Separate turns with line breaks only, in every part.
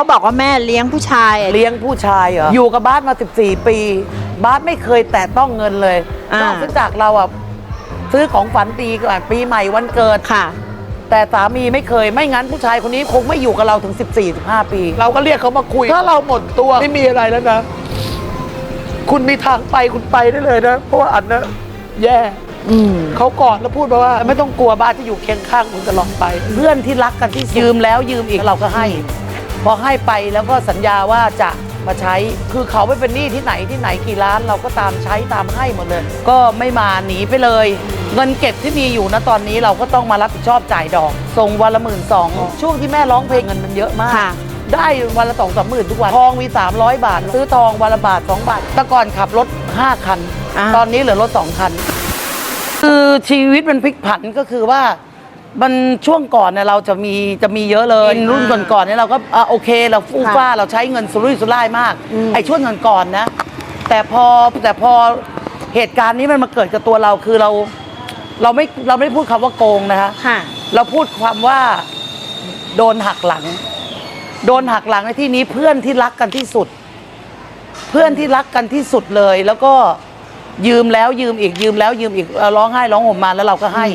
เขาบอกว่าแม่เลี้ยงผู้ชายอะ
เลี้ยงผู้ชายเหรอ อยู่กับบ้านมา 14 ปีบ้านไม่เคยแตะต้องเงินเลย
อ่าน
อกจากเราอะซื้อของฝันปีก่อนปีใหม่วันเกิด
ค่ะ
แต่สามีไม่เคยไม่งั้นผู้ชายคนนี้คงไม่อยู่กับเราถึง 14-15 ปี
เราก็เรียกเขามาคุย ถ้าเราหมดตัวไม่มีอะไรแล้วนะ คุณมีทางไปคุณไปได้เลยนะ เพราะว่าอันนะแย่
อืม
เขากอดแล้วพูดมาว่า ไม่ต้องกลัวบ้านที่อยู่เคียงข้างคุณตลอดไป
เพื่อนที่รักกันที่สุดยืมแล้วยืมอีกเราก็ให้ พอให้ไปแล้วก็สัญญาว่าจะมาใช้คือเขาไม่เป็นหนี้ที่ไหนที่ไหนกี่ล้านเราก็ตามใช้ตามให้หมดเลย ก็ไม่มาหนีไปเลย เงินเก็บที่มีอยู่นะตอนนี้เราก็ต้องมารับผิดชอบจ่ายดอกส่งวันละหมื่นสองช่วงที่แม่ร้องเพลงเงินมันเยอะมาก
ค่ะ
ได้วันละสองสามหมื่นทุกวันทองมี 300 บาท ซื้อทองวันละบาท 2 บาทแต่ก่อนขับรถ 5 คัน
อ่า
ตอนนี้เหลือรถ 2 คัน คือชีวิตมันพลิกผันก็คือว่า มันช่วงก่อนเนี่ยเราจะมีจะมีเยอะเลยรุ่นก่อนๆเนี่ยเราก็อะโอเคเราฟู่ฟ้าเราใช้เงินสุรุ่ยสุร่ายมาก ไอ้ช่วงก่อนๆนะ แต่พอแต่พอเหตุการณ์นี้มันมาเกิดกับตัวเราคือเราเราไม่เราไม่ได้พูดคำว่าโกงนะคะ
ค่ะ
เราพูดความว่าโดนหักหลัง โดนหักหลังในที่นี้เพื่อนที่รักกันที่สุด เพื่อนที่รักกันที่สุดเลย แล้วก็ยืมแล้วยืมอีกยืมแล้วยืมอีกเอ่อร้องไห้ร้องห่มมาแล้วเราก็ให้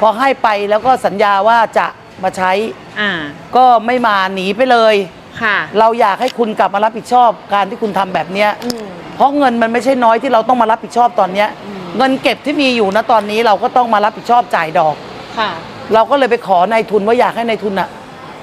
พอให้ไปแล้วก็สัญญาว่าจะมาใช้
อ่า
ก็ไม่มาหนีไปเลย
ค่ะ
เราอยากให้คุณกลับมารับผิดชอบการที่คุณทำแบบเนี้ยเพราะเงินมันไม่ใช่น้อยที่เราต้องมารับผิดชอบตอนเนี้ย เงินเก็บที่มีอยู่นะตอนนี้เราก็ต้องมารับผิดชอบจ่ายดอก
ค่ะ
เราก็เลยไปขอนายทุนว่าอยากให้นายทุนอะ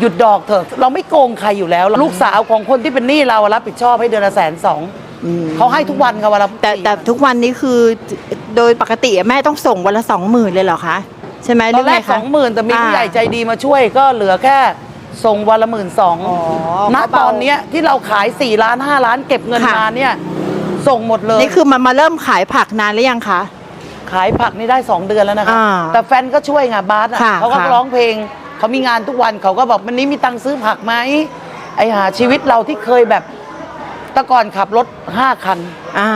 หยุดดอกเถอะเราไม่โกงใครอยู่แล้ว ลูกสาวของคนที่เป็นหนี้เราอะรับผิดชอบให้เดือนละแสนสองเขาให้ทุกวันค่ะวันละ
แต่แต่ทุกวันนี้คือโดยปกติอะแม่ต้องส่งวันละสองหมื่นเลยเหรอคะ ใช่ไหมห
ต
รือ
อนแร
ไง
ก
คะ
สองหมื่นแต่มีผู้
อ่า
ใหญ่ใจดีมาช่วยก็เหลือแค่ส่งวันละหมื่นสอง
อ๋อ
ณ
ก็เบา
ตอนเนี้ยที่เราขาย4ี่ล้านห้าล้านเก็บเงิน
ค่ะ
มาเนี่ย ส่งหมดเลย
นี่คือมันมาเริ่มขายผักนานหรือยังคะ
ขายผักนี่ได้ 2 เดือนแล้วนะคะ
อ่า
แต่แฟนก็ช่วยไงบาสอะ
ค่ะ
เขาก็
ค่ะ
ร้องเพลง เขามีงานทุกวันเขาก็บอกวันนี้มีตังค์ซื้อผักไหมไอหาชีวิตเราที่เคยแบบแต่ก่อนขับรถ5คัน
อ่า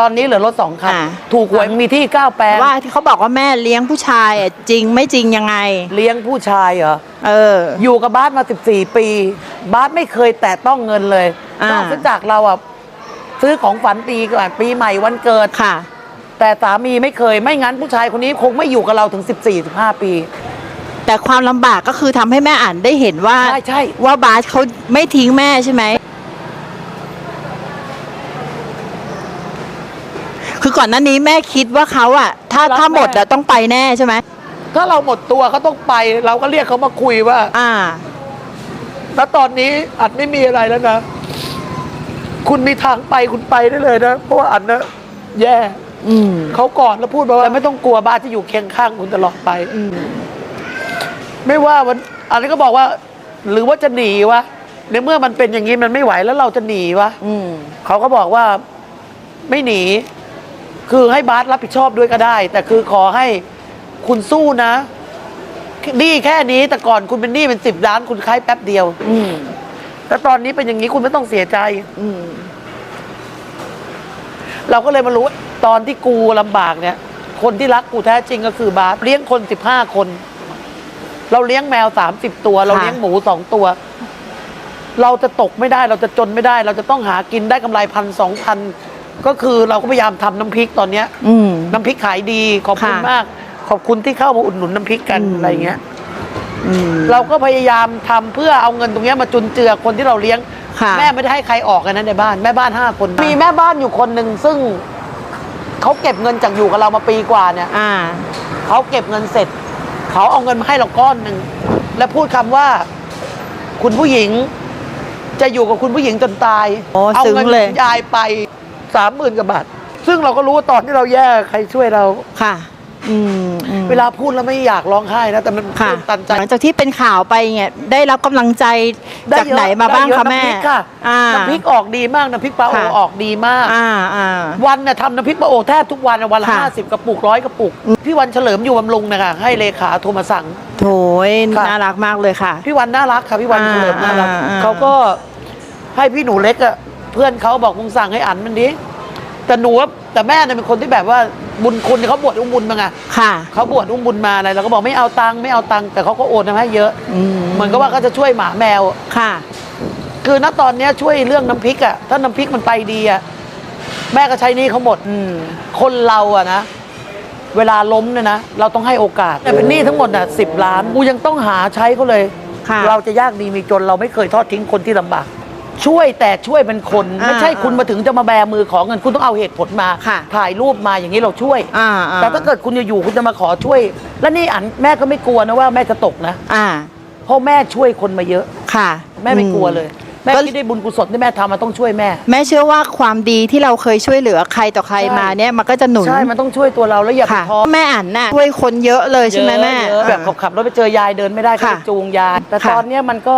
ตอนนี้เหลือรถ2คัน
อ่า
ถูกหวยมีที่9แปลง
ว่าที่เขาบอกว่าแม่เลี้ยงผู้ชายอะจริงไม่จริงยังไง
เลี้ยงผู้ชายเหรอ
เออ
อยู่กับบ้านมา 14 ปีบ้านไม่เคยแตะต้องเงินเลย
อ่าน
อกจากเราอะซื้อของฝันปีก่อนปีใหม่วันเกิด
ค่ะ
แต่สามีไม่เคยไม่งั้นผู้ชายคนนี้คงไม่อยู่กับเราถึง 14-15 ปี
แต่ความลำบากก็คือทำให้แม่อ่านได้เห็นว่า
ใช่ใช่
ว่าบาสเขาไม่ทิ้งแม่ใช่ไหม คือ ก่อนหน้านี้แม่คิดว่าเขาอะถ้า
รัก
ถ้าหมด
แม่
อะต้องไปแน่ใช่ไหม
ถ้าเราหมดตัวเขาต้องไป เราก็เรียกเขามาคุยว่า
อ่า
แล้วตอนนี้อัดไม่มีอะไรแล้วนะ คุณมีทางไปคุณไปได้เลยนะเพราะว่าอันนะแย่
อืม
เขากอดแล้วพูดมาว่าไม่ต้องกลัวบ้านที่อยู่เคียงข้างคุณตลอดไปไม่ว่าวันอันนี้ก็บอกว่า หรือว่าจะหนีวะในเมื่อมันเป็นอย่างนี้มันไม่ไหวแล้วเราจะหนีวะ
อืม
เขาก็บอกว่า ไม่หนี คือให้บาสรับผิดชอบด้วยก็ได้ แต่คือขอให้คุณสู้นะหนี้แค่นี้แต่ก่อนคุณเป็นหนี้เป็นสิบล้านคุณคล้ายแป๊บเดียว
อืม
แล้วตอนนี้เป็นอย่างนี้คุณไม่ต้องเสียใจ
อืม
เราก็เลยมารู้ว่าตอนที่กูลำบากเนี่ย คนที่รักกูแท้จริงก็คือบาสเลี้ยงคนสิบห้าคน เราเลี้ยงแมวสามสิบตัว เราเลี้ยงหมูสองตัว เราจะตกไม่ได้ เราจะจนไม่ได้ เราจะต้องหากินได้กำไรพันสองพัน ก็คือเราก็พยายามทำน้ำพริกตอนเนี้ย
อืม
น้ำพริกขายดีขอบคุณ
ค่ะ
มาก ขอบคุณที่เข้ามาอุดหนุนน้ำพริกกัน
อืม
อะไรเงี้ย
อืม
เราก็พยายามทำเพื่อเอาเงินตรงเนี้ยมาจุนเจือคนที่เราเลี้ยง
ค่ะ
แม่ไม่ได้ให้ใครออกกันนะในบ้านแม่บ้านห้าคน มีแม่บ้านอยู่คนหนึ่งซึ่งเขาเก็บเงินจากอยู่กับเรามาปีกว่าเนี่ย
อ่า
เขาเก็บเงินเสร็จ เขาเอาเงินมาให้เราก้อนหนึ่งและพูดคำว่า คุณผู้หญิง จะอยู่กับคุณผู้หญิงจนตาย
โอ้
เอา
ซึ้ง
เงิน
เลย
ยายไป สามหมื่นกว่าบาท ซึ่งเราก็รู้ว่าตอนที่เราแย่ใครช่วยเรา
ค่ะ อืมอืม
เวลาพูดแล้วไม่อยากร้องไห้นะ แต่มัน
ค่ะ
ตื้นตันใจ
หลังจากที่เป็นข่าวไปเนี่ยได้รับกำลังใจ
ด้
จาก
เยอะ
ไหนมาบ้าง
ด้เยอ
คะแม่
น้ำพริกค่ะ
อ่า
น้ำพริกออกดีมาก น้ำพริกปลาโอ
ค่ะ
ออกดีมาก
อ่าอ่า
วันเนี่ยทำน้ำพริกปลาโอแทบทุกวันอะวันละ
ค่ะ
ห้าสิบกระปุกร้อยกระปุก พี่วันเฉลิมอยู่บำรุงนะคะให้เลขาโทรมาสั่ง
โถย
ค่ะ
น่ารักมากเลยค่ะ
พี่วันน่ารักค่ะพี่วัน
อ่า
เฉลิมน่ารัก
อ่าอ่า
เขาก็ให้พี่หนูเล็กอะ เพื่อนเขาบอกมึงสั่งให้อันมันดิแต่หนูว่าแต่แม่เนี่ยเป็นคนที่แบบว่าบุญคุณเขาบวชอุ้มบุญมาไง
ค่ะ
เขาบวชอุ้มบุญมาอะไรเราก็บอกไม่เอาตังค์ไม่เอาตังค์แต่เขาก็โอนมาให้เยอะ
อืม
เหมือนกับว่าเขาจะช่วยหมาแมว
ค่ะ
คือณตอนเนี้ยช่วยเรื่องน้ำพริกอะถ้าน้ำพริกมันไปดีอะแม่ก็ใช้หนี่เขาหมด
อืม
คนเราอะนะ เวลาล้มเนี่ยนะ เราต้องให้โอกาส แต่เป็นหนี้ทั้งหมดน่ะสิบล้าน กูยังต้องหาใช้เขาเลย
ค่ะ
เราจะยากดีมีจนเราไม่เคยทอดทิ้งคนที่ลำบาก ช่วยแต่ช่วยเป็นคน
อ่า
ไม่ใช่คุณมาถึงจะมาแบมือขอเงินคุณต้องเอาเหตุผลมา
ค่ะ
ถ่ายรูปมาอย่างนี้เราช่วย
อ่าอ่า
แต่ถ้าเกิดคุณอยู่ๆคุณจะมาขอช่วย แล้วนี่อันแม่ก็ไม่กลัวนะว่าแม่จะตกนะ
อ่า
เพราะแม่ช่วยคนมาเยอะ
ค่ะ
แม่ไม่กลัวเลยแม่
ก็
คิดได้บุญกุศลที่แม่ทำมาต้องช่วยแม่
แม่เชื่อว่าความดีที่เราเคยช่วยเหลือใครต่อใคร
ใช่
มาเนี่ยมันก็จะหนุน
ใช่มันต้องช่วยตัวเราแล้วอย่าไป
ค่ะ
ท้อ
แม่อ่านน่ะช่วยคนเยอะเลยใช่ไหมแม่
เยอะๆแบบเขาขับรถไปเจอยายเดินไม่ได้ก็
ค่ะ
ไปจูงยายแต่
ค่ะ
ตอนเนี้ยมันก็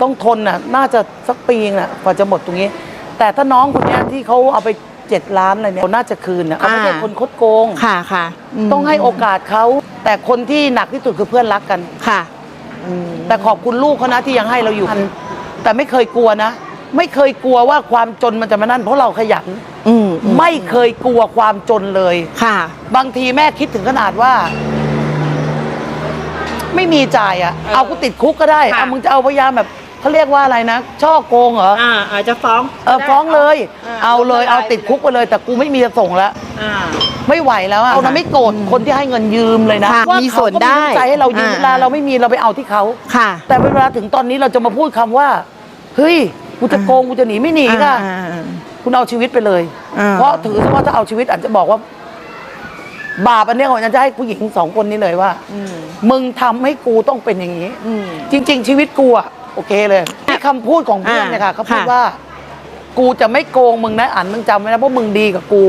ต้องทนน่ะน่าจะสักปีนึงน่ะกว่าจะหมดตรงนี้ แต่ถ้าน้องคนเนี้ยที่เขาเอาไปเจ็ดล้านอะไรเนี่ยเขาน่าจะคืนนะเขาไม่ใช่คนคดโกง
ค่ะค่ะม
ต้องให้โอกาสเขาแต่คนที่หนักที่สุดคือเพื่อนรักกัน
ค่ะอืม
แต่ขอบคุณลูกเขานะที่ยังให้เราอยู่ แต่ไม่เคยกลัวนะ ไม่เคยกลัวว่าความจนมันจะมานั่น เพราะเราขยัน
อืมอื
ไม่เคยกลัวความจนเลย
ค่ะ
บางทีแม่คิดถึงขนาดว่า ไม่มีจ่ายอะ เอากูติดคุกก็ได้
ค่ะ
เอามึงจะเอาพยายามแบบ เขาเรียกว่าอะไรนะช่อโกงเหรอ
อ่าอาจจะฟ้อง
เออฟ้องเลย
อ่า
เอาเลยเอาติดคุกไปเลย แต่กูไม่มีจะส่งแล้ว
อ่า
ไม่ไหวแล้วอะเรานะไม่โกรธคนที่ให้เงินยืมเลยนะ
ค่ะ
ว่า
มี
เขา
ส่วน
ก็
ได้
น้ำใจให้เรายืม
อ่า
เวลาเราไม่มีเราไปเอาที่เขา
ค่ะ
แต่เวลาถึงตอนนี้เราจะมาพูดคำว่า เฮ้ย กูจะโกง กูจะหนีไม่หนีค่ะ
อ่าอ่า
คุณเอาชีวิตไปเลย
อ่า
เพราะถือซะว่าถ้าเอาชีวิตอาจจะบอกว่า บาปอันเนี้ยของอาจารย์จะให้ผู้หญิงสองคนนี้เลยว่า
อืม
มึงทำให้กูต้องเป็นอย่างนี้
อืม
จริง ๆ ชีวิตกูอะ โอเคเลยที่คำพูดของเพื่อนเนี่ยค่ะเขาพูด
ค่ะ
ว่า กูจะไม่โกงมึงนะอันมึงจำไว้นะเพราะมึงดีกับกู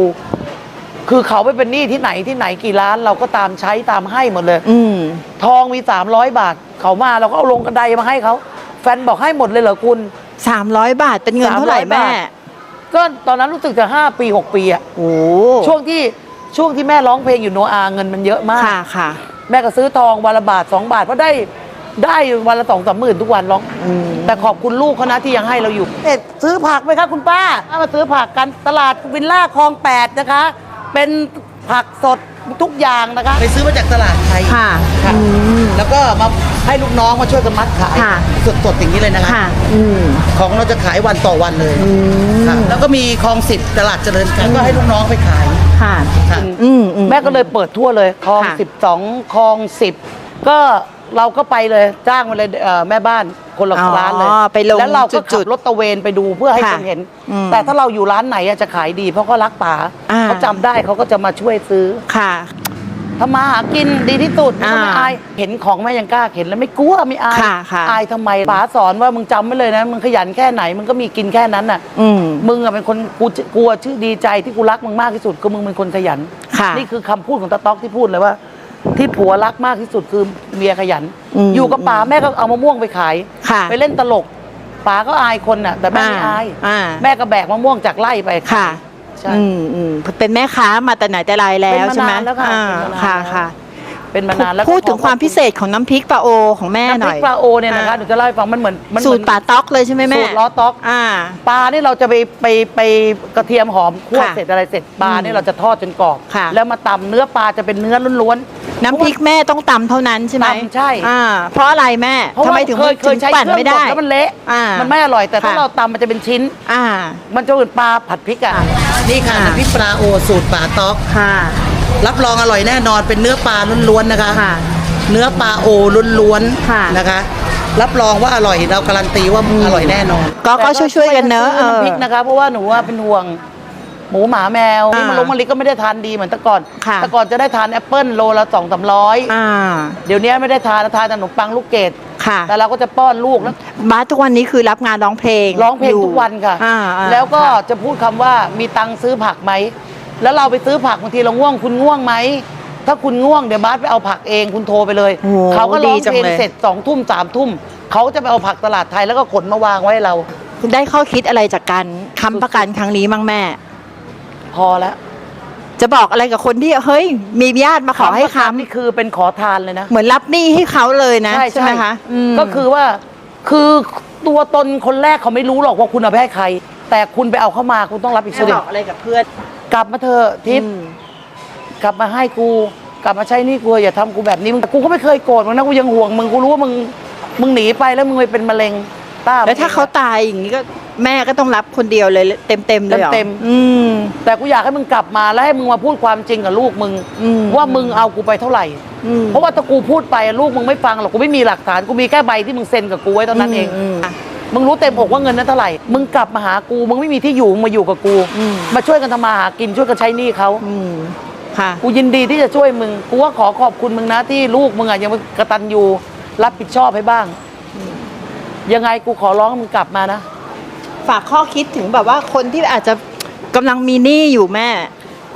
คือเขาไปเป็นหนี้ที่ไหนที่ไหนกี่ล้านเราก็ตามใช้ตามให้หมดเลย
อืม
ทองมีสามร้อยบาท เขามาเราก็เอาลงกระไดมาให้เขาแฟนบอกให้หมดเลยเหรอคุณ
สามร้อยบาทเป็นเงินเท่าไหร่
300
แม่
บาท ก็ตอนนั้นรู้สึกจะห้าปีหกปีอะ
โอ้
ช่วงที่ช่วงที่แม่ร้องเพลงอยู่โนอาเงินมันเยอะมาก
ค่ะค่ะ
แม่ก็ซื้อทองวันละบาทสองบาทเพราะได้ ได้วันละสองสามหมื่นทุกวันร้อง
อืม
แต่ขอบคุณลูกเขานะที่ยังให้เราอยู่เอ๊ะซื้อผักไหมคะคุณป้าถ้ามาซื้อผักกันตลาดวิลล่าคลองแปดนะคะ เป็นผักสดทุกอย่างนะคะ ไปซื้อมาจากตลาดไทย
ค่ะ
ค่ะ
อืม
แล้วก็มาให้ลูกน้องมาช่วยกันมัดขาย
ค่ะ
สดๆอย่างนี้เลยนะคะ
ค่ะ อืม
ของเราจะขายวันต่อวันเลย
อืม
ค่ะแล้วก็มีคลองสิบตลาดเจริญกันก็ให้ลูกน้องไปขาย
ค่ะ
ค่ะ
อืมอืม
แม่ก็เลยเปิดทั่วเลยคลอง
ค่ะ
สิบสองคลองสิบก็ เราก็ไปเลยจ้างมาเลยเอ่อแม่บ้านคนละ
อ๋อ
ร้านเลย
ไปลง
แล้วเราก็
จุ
ขั
ด
บ
ๆ
รถตระเวนไปดูเพื่อให้
ค่ะ
คนเห็น
อืม
แต่ถ้าเราอยู่ร้านไหนอะจะขายดี เพราะเขารักป๋า
อ่า
เขาจำได้เขาก็จะมาช่วยซื้อ
ค่ะ
ทำมาหากินดีที่สุดไม่ต้องไม่
อ่า
อายเห็นของแม่ยังกล้าเห็นแล้วไม่กลัวไม่อาย
ค่ะค่ะ
อายทำไมป๋าสอนว่ามึงจำไว้เลยนะมึงขยันแค่ไหนมึงก็มีกินแค่นั้นน่ะ
อืม
มึงอะเป็นคนกูจะกลัวชื่อดีใจที่กูรักมึงมากที่สุดคือมึงเป็นคนขยัน
ค่ะ
นี่คือคำพูดของตาต๊อกที่พูดเลยว่า ที่ผัวรักมากที่สุดคือเมียขยัน
อืม
อยู่กับป๋าแม่ก็เอามะม่วงไปขาย
ค่ะ
ไปเล่นตลกป๋าก็อายคนน่ะ แต่แม่ไม่อาย
อ่า
แม่ก็แบกมะม่วงจากไร่ไป
ค่ะ
ใช่
อืมอืมเป็นแม่ค้ามาแต่ไหนแต่ไรแล้ว
เป็นมานาน
ใช่ไหม
แล้วค่ะ
อ่า
เป็นมานาน
ค่ะ
แล้ว
ค่ะ
เป็นมานานแล้วก็
พูดถึงความพิเศษของน้ำพริกปลาโอของแม่ห
น้ำพ
น่
ริ
อกย
ปลาโอเนี่ยนะคะหนูจะเล่าให้ฟังมันเหมือนมันเห
สู
มื
ต
อน
รป่าต๊อกเลยใช่ไหมแม่
สูตรล้อต๊อก
อ่า
ปลานี่เราจะไปไปไปกระเทียมหอมคั่ว
ค่ะ
เสร็จอะไรเสร็จปลานี่เราจะทอดจนกรอบ
ค่ะ
แล้วมาตำเนื้อปลาจะเป็นเนื้อล้วนๆ
น้ำพริกแม่ต้องตำเท่านั้นใช่ไหม
ตำใช่
อ่า เพราะอะไรแม่
เพราะ
ทำ
ว่า
ไมถึง
เคยเค
ถึ
ย
ง
ใช้
ปั่น
เครื่อง
ไม่
บ
ได้
ดแล้วมันเละ
มั
มันไม่อร่อยแต่ถ้า
ค่ะ
เราตำมันจะเป็นชิ้น
อ่า
มันจะเหมือนปลาผัดพริกอะ นี่ค่ะ
อ่า
น้ำพริกปลาโอสูตรป่าต๊อก
ค่ะ
รับรองอร่อยแน่นอนเป็นเนื้อปลาล้วนๆนะคะ
ค่ะ
เนื้อปลาโอล้วน
ค่ะ
ๆนะคะ รับรองว่าอร่อยเราการันตีว่าอร่อยแน่นอน
ก็ก็ช่วยๆกันเนอะ
แต่ก็ช่วยซื้อน้ำพริก
เออ
นะคะเพราะว่าหนูว่าเป็นห่วง หมูหมาแมวนี่
อ่า
มันลงมะลิก็ไม่ได้ทานดีเหมือนแต่ก่อน
ค่ะ
แต่ก่อนจะได้ทานแอปเปิ้ลโลละสองสามร้อย
อ่า
เดี๋ยวนี้ไม่ได้ทานทานแต่ขนมปังลูกเกด
ค่ะ
แต่เราก็จะป้อนลูกแล้ว
บาสทุกวันนี้คือรับงานร้องเพลง
ร้องเพลง
ยู่
ทุกวันค่ะ
อ่าอ่า
แล้วก็
ค่ะ
จะพูดคำว่ามีตังค์ซื้อผักไหม แล้วเราไปซื้อผักบางทีเราง่วงคุณง่วงไหมถ้าคุณง่วงเดี๋ยวบาสไปเอาผักเองคุณโทรไปเลย
โอ้โห
เขาก็ร้อง
ดีจัง
เพลง
เลย
เสร็จสองทุ่มสามทุ่มเขาจะไปเอาผักตลาดไทยแล้วก็ขนมาวางไว้ให้เรา
คุณได้ข้อคิดอะไรจากการค้ำประกันครั้งนี้มั้งแม่
พอแล้ว
จะบอกอะไรกับคนที่เฮ้ย มีญาติมาขอให้
ประกัน
ค้ำ
นี่คือเป็นขอทานเลยนะ
เหมือนรับหนี้ให้เขาเลยนะ ใช่ไหมคะม
ก็คือว่าคือตัวตนคนแรกเขาไม่รู้หรอกว่าคุณเอาไปให้ใคร แต่คุณไปเอาเข้ามาคุณต้องรับผิดช
จะ
อบ
บอกอะไรกับเพื่อน
กลับมาเถอะทิพย์
อืม
กลับมาให้กู กลับมาใช้หนี่กูอย่าทำกูแบบนี้มึงกูก็ไม่เคยโกรธมึงนะกูยังห่วงมึงกูรู้ว่ามึงมึงหนีไปแล้วมึงไปเป็นมะเร็งต้า
แล้วถ้าเขาตายอย่างนี้ก็แม่ก็ต้องรับคนเดียวเลยเต็มเต็มๆเลยหรอ
เต็มๆ
อืม
แต่กูอยากให้มึงกลับมาแล้วให้มึงมาพูดความจริงกับลูกมึง
อืม
ว่ามึงเอากูไปเท่าไหร่
อืม
เพราะว่าถ้ากูพูดไปลูกมึงไม่ฟังหรอกกูไม่มีหลักฐานกูมีแค่ใบที่มึงเซ็นกับกูไว้เท่านั้นเอง
ม
มึงรู้เต็มอกว่าเงินนั้นเท่าไหร่ มึงกลับมาหากู มึงไม่มีที่อยู่มึงมาอยู่กับกู
อืม
มาช่วยกันทำมาหากินช่วยกันใช้หนี้เขา
อืมค่ะ
กูยินดีที่จะช่วยมึง กูว่าขอขอบคุณมึงนะที่ลูกมึงอะยังกระตันยูรับผิดชอบให้บ้าง ยังไงกูขอร้องให้มึงกลับมานะ
ฝากข้อคิดถึงแบบว่าคนที่อาจจะกำลังมีหนี้อยู่แม่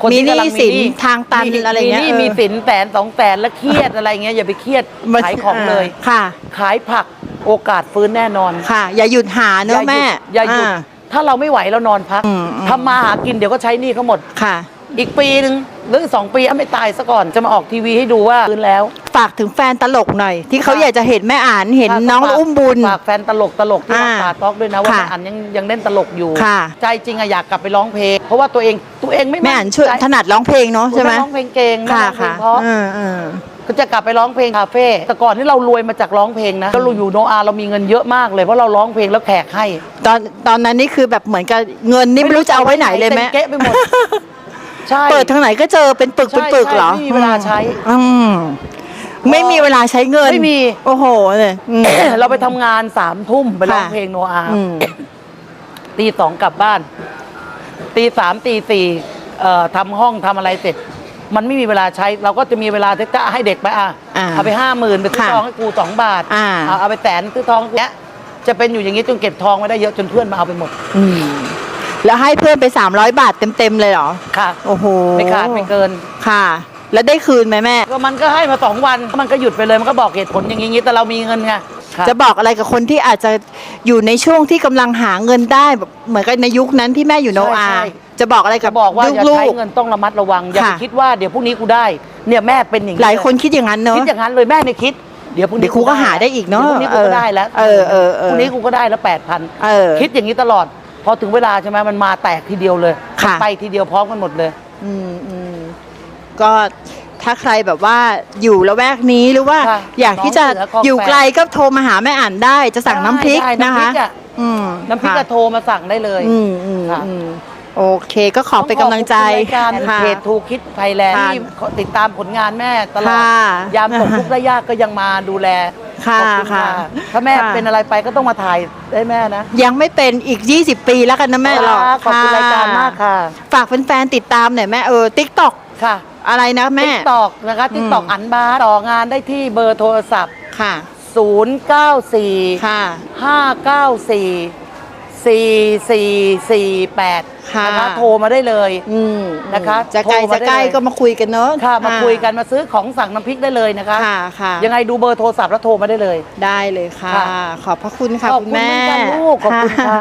คน
มี
ที่
ห
กำลั
นี้
ง
สิน
ห
ทางตันอะไรเงี้ย
มีหนี้
เออ
มีสินแสนสองแสนแล้วเครียดอะไรเงี้ยอย่าไปเครียด
มัน
ขายของเลย
ค่ะ
ขายผัก โอกาสฟื้นแน่นอน
ค่ะ อย่าหยุดหาเนอะแม่
อย่าหยุดถ้าเราไม่ไหวเรานอนพัก
อืมอืม
ทำมาหากินเดี๋ยวก็ใช้หนี้เขาหมด
ค่ะ
อีกปีหนึ่งหรือสองปีถ้าไม่ตายซะก่อนจะมาออกทีวีให้ดูว่าฟื้นแล้ว
ฝากถึงแฟนตลกหน่อย ที่เขา
ค่ะ
อยากจะเห็นแม่อ่านเห็น
ฝาก
น้อง
ฝาก
อุ้มบุญ
ฝากแฟนตลกตลกที่รัก
อ่า
ป่าต๊อกด้วยนะว่า
ค่ะ
แม่อันยังยังเล่นตลกอยู่
ค่ะ
ใจจริงอะอยากกลับไปร้องเพลง เพราะว่าตัวเองตัวเองไม่
แม่อ่านช่วย
ใจ
ถนัดร้องเพลงเนาะใช่ไหม
แร้องเพลงเก่งแม่
ค่ะ
ร้องเพล
ค่ะ
งเพราะ
เออเออ
ก็จะกลับไปร้องเพลงคาเฟ่แต่ก่อนที่เรารวยมาจากร้องเพลงนะเราอยู่โนอาเรามีเงินเยอะมากเลยเพราะเราร้องเพลงแล้วแขกให้
ตอนตอนนั้นนี่คือแบบเหมือนกับเงินนี่ไม่รู้จะเอาไว้ไหนเลยแม่
ต็เก๊ะไปหมดใช่
เปิดทางไหนก็เจอเป็นปึก
ใช่
เป็นปึก
ใช่
เหรอ
ไม่มีเวลาใช้
อืมไม่มีเวลาใช้เงิน
ไม่มี
โอ้โหเลยอืม
เราไปทำงานสามทุ่มไปร้อง
ค่ะ
เพลงโนอา
อืม
ตีสองกลับบ้านตีสามตีสี่เอ่อทำห้องทำอะไรเสร็จ มันไม่มีเวลาใช้เราก็จะมีเวลาที่จะให้เด็กไปอะ
อ่า
เอาไปห้าหมื่นไปซื้อ
ค่ะ
ทองให้กูสองบาท
อ่า
เอาเอาไปแสนซื้อทองเนี้ยจะเป็นอยู่อย่างนี้จนเก็บทองไม่ได้เยอะจนเพื่อนมาเอาไปหมด
อืมแล้วให้เพื่อนไป 300 บาทเต็มๆเลยเหรอ
ค่ะ
โอ้โห
ไม่ขาดไม่เกิน
ค่ะ แล้วได้คืนไหมแม่
ก็มันก็ให้มาสองวันมันก็หยุดไปเลยมันก็บอกเหตุผลอย่างนี้แต่เรามีเงินไง ค่ะ
จะบอกอะไรกับคนที่อาจจะอยู่ในช่วงที่กำลังหาเงินได้แบบเหมือนกับในยุคนั้นที่แม่อยู่โนอา
ใช่ใช่
จะบอกอะไรกั
จะ
บ
บอกว่าอย่า
ลู
ใช้
ก
เงินต้องระมัดระวัง อย่าไป
ค่ะ
คิดว่าเดี๋ยวพรุ่งนี้กูได้ เนี่ยแม่เป็นอย่าง
ๆหลายคนคิดอย่างนั้นเนอะ
คิดอย่างนั้นเลยแม่เนี่ยคิด เดี๋ยวพรุ่ง
เดี๋
นี้
ยวกูก็หาได้อีกเนอะ
ดี๋ยวพรุ่งนี้กูก็ได้แล้ว
เออเออเออ
พรุ่งนี้กูก็ได้แล้วแปดพัน
เออ
คิดอย่างนี้ตลอด พอถึงเวลาใช่ไหมมันมาแตกทีเดียวเลย
ค่ะ
มันไปทีเดียวพร้อมกันหมดเลย
อืมอืมก็ ถ้าใครแบบว่าอยู่ละแวกนี้หรือว่า
ค่ะ
อยากที่จะ
น้องเสือคลอง
อยู่
แปด
ไกลก็โทรมาหาแม่อ่านได้ จะสั่ง
ได้
น้ำพริก
ได้
นะ
น้ำพริ
คะ
กอะ
อืม
น้ำพริก
ค่ะ
กระโทรมาสั่งได้เลย
อืมอืม
ค่ะ
อืมโอเคก็ขอเป็นกำลังใจ
ต้องขอบคุณรายการ
ค่ะ
เพจทูคิดไทยแลนด์
ค่ะ
ที่ติดตามผลงานแม่ตลอด
ค่ะ
ยามตกทุกข์และยากก็ยังมาดูแล
ค่ะ
ขอบณ
ค่ะ
ถ้าแม่
ค่ะ
เป็นอะไรไปก็ต้องมาถ่ายได้แม่นะ
ยังไม่เป็นอีก 20 ปีแล้วกันนะแม่หรอก
ขอบคุณรายการมากค่ะ
ฝากแฟนๆติดตามหน่อยแม่เออติ๊กต็อก
ค่ะ
อะไรนะแม่
ติ๊กตอกนะคะติ๊กตอก
อืม
อันบาร์ต่องานได้ที่เบอร์โทรศัพท์
ค่ะ
094
ค่ะ
594 4448
ค่ะ
นะคะโทรมาได้เลย
อืม
นะคะ
จะไกล
โทรมา
จะใกล้
ได้เลย
ก็มาคุยกันเนอะ
ค่ะ มาคุยกันมาซื้อของสั่งน้ำพริกได้เลยนะคะ
ค่ะค่ะ
ยังไงดูเบอร์โทรศัพท์แล้วโทรมาได้เลย
ได้เลยค่ะ
ค่ะ
ขอบพระคุณค่ะ
ขอบ
คุ
คุณ
ณแม่
เหมือนกันลูกขอบคุณค่ะ